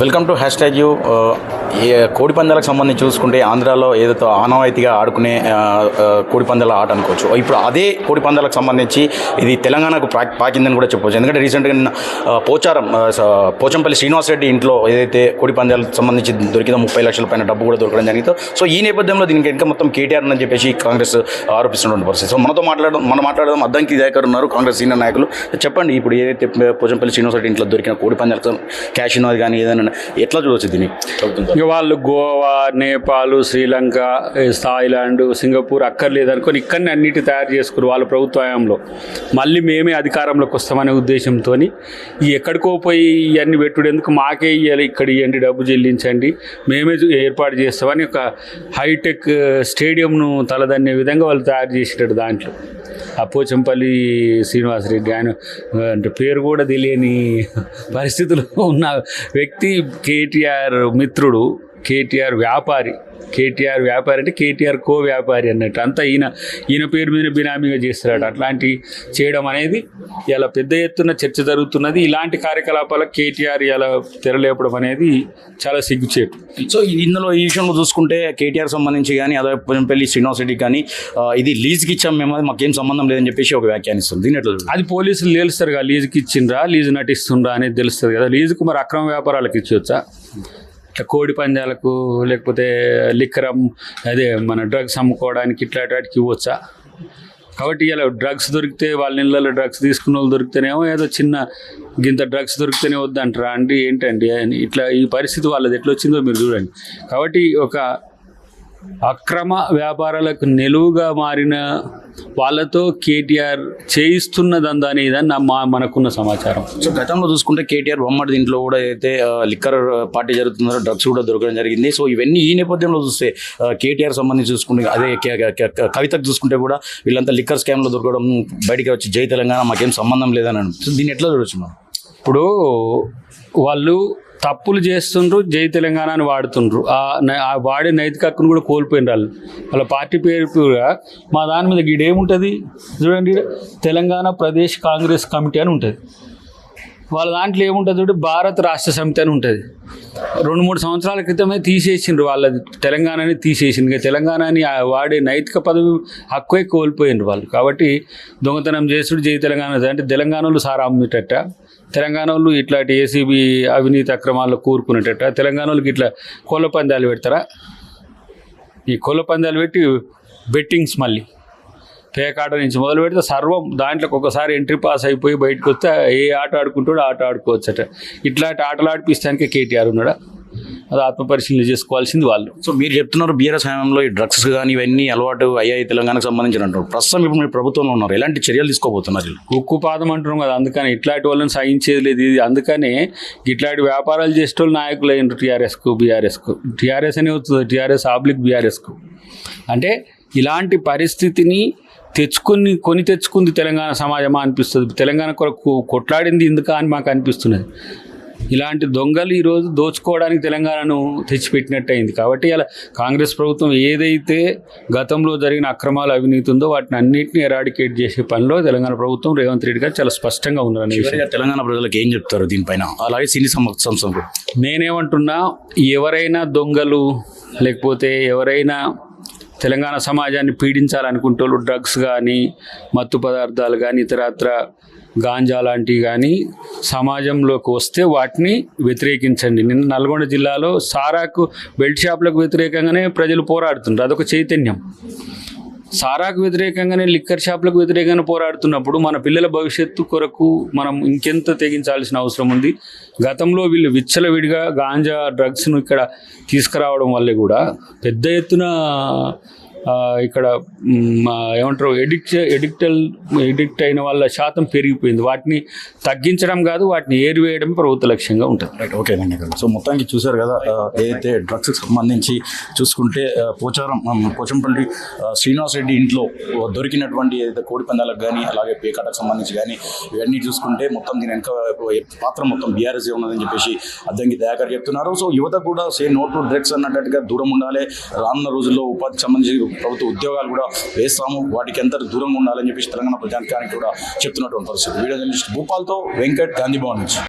Welcome to Hashtag You. Uh, కోడి పందాలకు సంబంధించి చూసుకుంటే ఆంధ్రాలో ఏదైతే ఆనవాయితీగా ఆడుకునే కోడి పందాల ఆట అనుకోవచ్చు. ఇప్పుడు అదే కోడి పందాలకు సంబంధించి ఇది తెలంగాణకు పా పాకిందని కూడా చెప్పవచ్చు ఎందుకంటే రీసెంట్గా నిన్న పోచారం స- పోచంపల్లి శ్రీనివాస్ రెడ్డి ఇంట్లో ఏదైతే కోడి పందాలకు సంబంధించి దొరికిన ముప్పై లక్షల పైన డబ్బు కూడా దొరకడం జరిగిందో సో ఈ నేపథ్యంలో దీనికి ఇంకా మొత్తం కేటీఆర్ అని చెప్పేసి కాంగ్రెస్ ఆరోపిస్తున్నటువంటి పరిస్థితి. సో మనతో మాట్లాడడం మనం మాట్లాడడం అద్దంకి దయాకర్ ఉన్నారు కాంగ్రెస్ సీనియర్ నాయకులు. చెప్పండి ఇప్పుడు ఏదైతే పోచంపల్లి శ్రీనివాస్ రెడ్డి ఇంట్లో దొరికిన కోడి పందాలకు క్యాష్ అది కానీ ఏదైనా ఎట్లా చూడవచ్చు దీన్ని? వాళ్ళు గోవా నేపాల్ శ్రీలంక థాయిలాండ్ సింగపూర్ అక్కర్లేదు అనుకొని ఇక్కడనే అన్నిటి తయారు చేసుకున్నారు వాళ్ళ ప్రభుత్వ హయాంలో మళ్ళీ మేమే అధికారంలోకి వస్తామనే ఉద్దేశంతో ఈ ఎక్కడికో పోయి ఇవన్నీ పెట్టుడేందుకు మాకే ఇవ్వాలి ఇక్కడ ఇవ్వండి డబ్బు చెల్లించండి మేమే ఏర్పాటు చేస్తామని ఒక హైటెక్ స్టేడియంను తలదన్నే విధంగా వాళ్ళు తయారు చేసేటట్టు దాంట్లో. ఆ పోచంపల్లి శ్రీనివాసరెడ్డి ఆయన అంటే పేరు కూడా తెలియని పరిస్థితుల్లో ఉన్న వ్యక్తి కేటీఆర్ మిత్రుడు. కేటీఆర్ వ్యాపారి. కేటీఆర్ వ్యాపారి అంటే కేటీఆర్ కో వ్యాపారి అన్నట్టు. అంతా ఈయన ఈయన పేరు మీద బినామీగా చేస్తున్నాడు. అట్లాంటి చేయడం అనేది ఇలా పెద్ద ఎత్తున చర్చ జరుగుతున్నది. ఇలాంటి కార్యకలాపాలకు కేటీఆర్ ఇలా తెరలేపడం అనేది చాలా సిగ్గుచేటు. సో ఇది ఇందులో ఈ విషయంలో చూసుకుంటే కేటీఆర్ సంబంధించి కానీ అదే పెళ్ళి శ్రీనివాస్ రెడ్డి కానీ ఇది లీజ్కి ఇచ్చాం మేము అది మాకేం సంబంధం లేదని చెప్పేసి ఒక వ్యాఖ్యానిస్తుంది. దీని? అది పోలీసులు తెలుస్తారు కదా లీజుకి ఇచ్చిండ్రా లీజు నటిస్తుండ్రా అనేది తెలుస్తుంది కదా. లీజుకు మరి అక్రమ వ్యాపారాలకు ఇచ్చొచ్చా? కోడి పందాలకు లేకపోతే లిక్కరం అదే మన డ్రగ్స్ అమ్ముకోవడానికి ఇట్లా వాటికి ఇవ్వచ్చా? కాబట్టి ఇలా డ్రగ్స్ దొరికితే వాళ్ళ ఇళ్ళలో డ్రగ్స్ తీసుకున్న వాళ్ళు దొరికితేనేమో ఏదో చిన్న గింత డ్రగ్స్ దొరికితేనే వద్దంటారా? అండి ఏంటండి? ఇట్లా ఈ పరిస్థితి వాళ్ళది ఎట్లా వచ్చిందో మీరు చూడండి. కాబట్టి ఒక అక్రమ వ్యాపారాలకు నిలువుగా మారిన వాళ్ళతో కేటీఆర్ చేయిస్తున్న దందాని ఇదని మా మనకున్న సమాచారం. సో గతంలో చూసుకుంటే కేటీఆర్ బొమ్మడి దీంట్లో కూడా అయితే లిక్కర్ పార్టీ జరుగుతుందో డ్రగ్స్ కూడా దొరకడం జరిగింది. సో ఇవన్నీ ఈ నేపథ్యంలో చూస్తే కేటీఆర్ సంబంధించి చూసుకుంటే అదే కవితకు చూసుకుంటే కూడా వీళ్ళంతా లిక్కర్ స్కామ్లో దొరకడం బయటికి వచ్చి జై తెలంగాణ మాకేం సంబంధం లేదని సో దీన్ని ఎట్లా చూడొచ్చు మనం? ఇప్పుడు వాళ్ళు తప్పులు చేస్తుండ్రు జై తెలంగాణ అని వాడుతుండ్రు. ఆ ఆ వాడే నైతిక హక్కును కూడా కోల్పోయిన వాళ్ళు. వాళ్ళ పార్టీ పేరు కూడా మా దాని మీద గీడ చూడండి తెలంగాణ ప్రదేశ్ కాంగ్రెస్ కమిటీ అని ఉంటుంది. వాళ్ళ దాంట్లో ఏముంటుంది చూడండి భారత రాష్ట్ర సమితి అని ఉంటుంది. రెండు మూడు సంవత్సరాల క్రితమే తీసేసిండ్రు వాళ్ళది. తెలంగాణని తీసేసిండ్రు. తెలంగాణని వాడే నైతిక పదవి హక్కువే కోల్పోయిండ్రు వాళ్ళు. కాబట్టి దొంగతనం చేసుడు జై తెలంగాణ అంటే తెలంగాణలో సారా అమ్మేటట్ట తెలంగాణ వాళ్ళు ఇట్లాంటి ఏసీబీ అవినీతి అక్రమాల్లో కూరుకునేటట్ట తెలంగాణ వాళ్ళకి ఇట్లా కోళ్ళ పందాలు పెడతారా? ఈ కోళ్ళ పందాలు పెట్టి బెట్టింగ్స్ మళ్ళీ. పేకాట నుంచి మొదలు పెడితే సర్వం దాంట్లోకి ఒకసారి ఎంట్రీ పాస్ అయిపోయి బయటకు వస్తే ఏ ఆట ఆడుకుంటాడో ఆట ఆడుకోవచ్చట. ఇట్లాంటి ఆటలు ఆడిపిస్తానికి కేటీఆర్ ఉన్నాడా? అది ఆత్మపరిశీలన చేసుకోవాల్సింది వాళ్ళు. సో మీరు చెప్తున్నారు బీఆర్ఎస్ హయాంలో ఈ డ్రగ్స్ కానీ ఇవన్నీ అలవాటు అయ్యాయి తెలంగాణకు సంబంధించిన అంటారు ప్రస్తుతం ఇప్పుడు మీరు ప్రభుత్వంలో ఉన్నారు. ఎలాంటి చర్యలు తీసుకోబోతున్నారు? ఉక్కు పాదం అంటున్నాం కదా. అందుకని ఇట్లాంటి వాళ్ళని సహించేది లేదు. ఇది అందుకనే ఇట్లాంటి వ్యాపారాలు చేసేటోళ్ళు నాయకులు అయినారు టీఆర్ఎస్కు బీఆర్ఎస్కు. టీఆర్ఎస్ అని వస్తుంది. టీఆర్ఎస్ ఆబ్లిక్ బీఆర్ఎస్కు. అంటే ఇలాంటి పరిస్థితిని తెచ్చుకుని కొని తెచ్చుకుంది తెలంగాణ సమాజమా అనిపిస్తుంది. తెలంగాణ కొరకు కొట్లాడింది ఎందుకా అని మాకు అనిపిస్తున్నది. ఇలాంటి దొంగలు ఈరోజు దోచుకోవడానికి తెలంగాణను తెచ్చిపెట్టినట్టు అయింది కాబట్టి ఇలా కాంగ్రెస్ ప్రభుత్వం ఏదైతే గతంలో జరిగిన అక్రమాలు అవినీతి ఉందో వాటిని అన్నింటినీ ఎరాడికేట్ చేసే పనిలో తెలంగాణ ప్రభుత్వం రేవంత్ రెడ్డి గారు చాలా స్పష్టంగా ఉన్నారు అనే విషయం. చివరిగా తెలంగాణ ప్రజలకు ఏం చెప్తారు దీనిపైన? అలాగే సినీ సం- సంస్థలు నేనేమంటున్నా ఎవరైనా దొంగలు లేకపోతే ఎవరైనా తెలంగాణ సమాజాన్ని పీడించాలనుకుంటే వాళ్ళు డ్రగ్స్ కానీ మత్తు పదార్థాలు కానీ ఇతరత్ర గాంజా లాంటివి కానీ సమాజంలోకి వస్తే వాటిని వ్యతిరేకించండి. నిన్న నల్గొండ జిల్లాలో సారాకు బెల్ట్ షాపులకు వ్యతిరేకంగానే ప్రజలు పోరాడుతుంటారు అదొక చైతన్యం. సారాకు వ్యతిరేకంగానే లిక్కర్ షాపులకు వ్యతిరేకంగా పోరాడుతున్నప్పుడు మన పిల్లల భవిష్యత్తు కొరకు మనం ఇంకెంత తెగించాల్సిన అవసరం ఉంది. గతంలో వీళ్ళు విచ్చలవిడిగా గాంజా డ్రగ్స్ను ఇక్కడ తీసుకురావడం వల్లే కూడా పెద్ద ఎత్తున ఇక్కడ ఏమంటారు ఎడిక్ట్ ఎడిక్టల్ ఎడిక్ట్ అయిన వాళ్ళ శాతం పెరిగిపోయింది. వాటిని తగ్గించడం కాదు వాటిని ఏరివేయడం ప్రభుత్వ లక్ష్యంగా ఉంటుంది. రైట్ ఓకే సో మొత్తానికి చూశారు కదా ఏదైతే డ్రగ్స్కి సంబంధించి చూసుకుంటే పోచారం పోచంపల్లి శ్రీనివాస్ రెడ్డి ఇంట్లో దొరికినటువంటి ఏదైతే కోడి పందాలకు కానీ అలాగే పేకాటకు సంబంధించి కానీ ఇవన్నీ చూసుకుంటే మొత్తం దీని వెనక పాత్ర మొత్తం బీఆర్ఎస్ ఉన్నదని చెప్పేసి అద్దంకి దయాకర్ చెప్తున్నారు. సో యువత కూడా సేమ్ నో టు డ్రగ్స్ అన్నట్టుగా దూరం ఉండాలి. రానున్న రోజుల్లో ఉపాధికి సంబంధించి ప్రభుత్వ ఉద్యోగాలు కూడా వేస్తాము. వాటికి ఎంత దూరంగా ఉండాలని చెప్పేసి తెలంగాణ ప్రజానికానికి కూడా చెప్తున్నటువంటి పరిస్థితి. వీడియో జర్నలిస్ట్ భూపాల్తో వెంకట్ గాంధీభవన్ నుంచి.